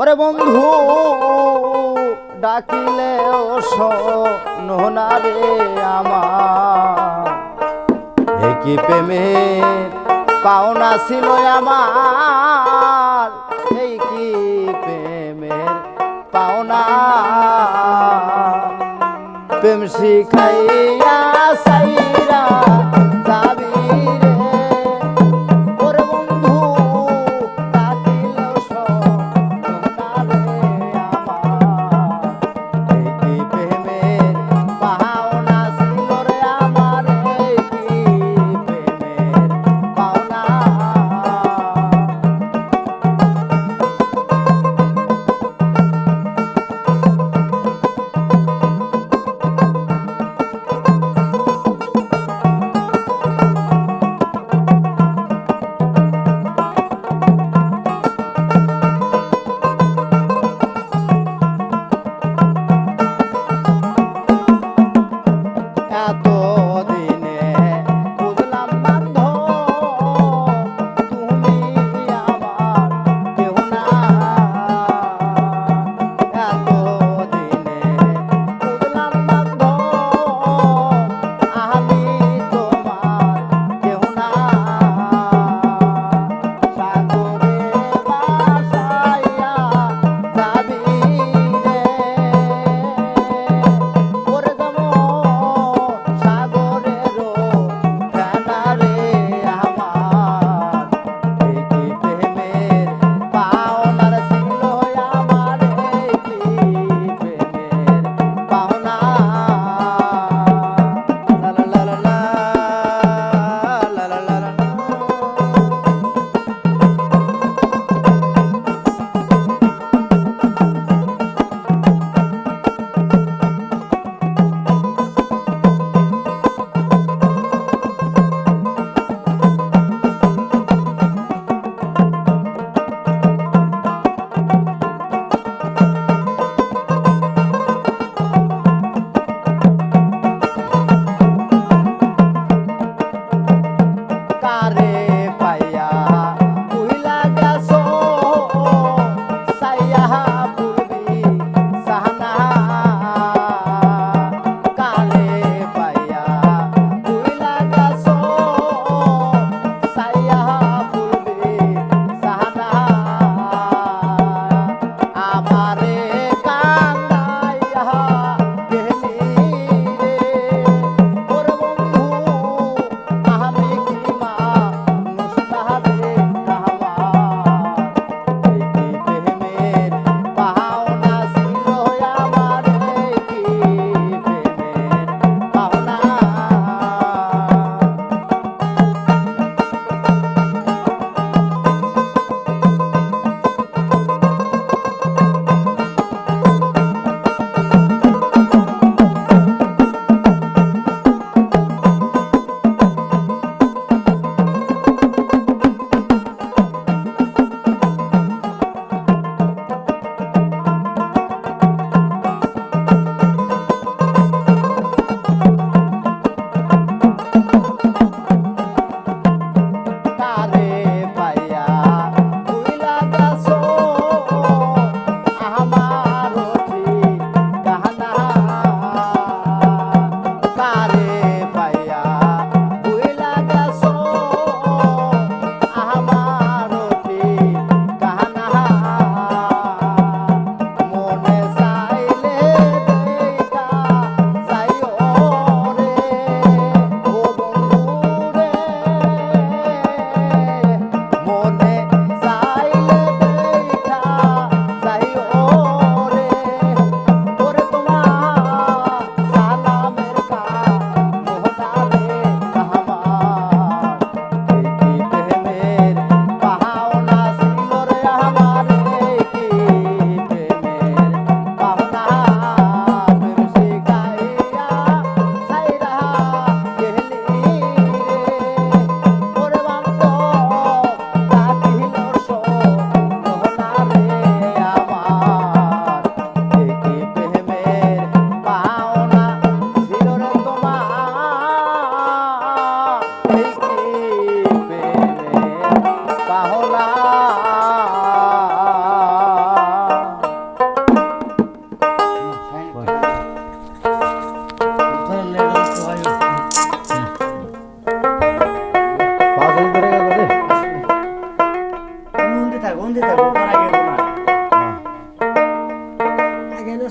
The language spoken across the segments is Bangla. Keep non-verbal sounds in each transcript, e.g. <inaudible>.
ওরে বন্ধু, ডাকিলে ও শোনা রে আমার। এ কি প্রেমে পাওনা ছিল আমার। এই কি প্রেমের পাওনা। প্রেম শিখাইয়া সাইরা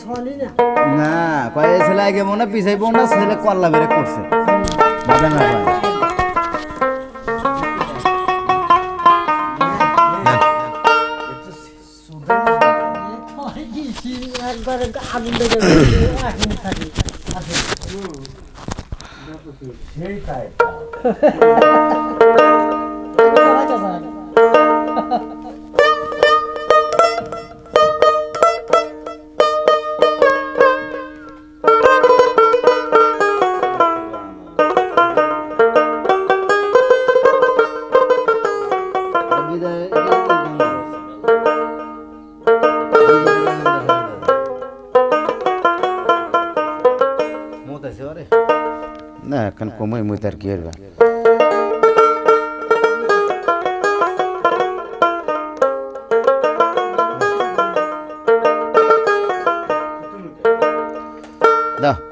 না না কয় ছেলে আগে মনে পিছাইবো না ছেলে কল্লা বেরে করছে। না আগুন থাকি আছে আচ্ছা, <laughs> কইছে ওরে না এখন কমাই মুই তার কি হইবা দা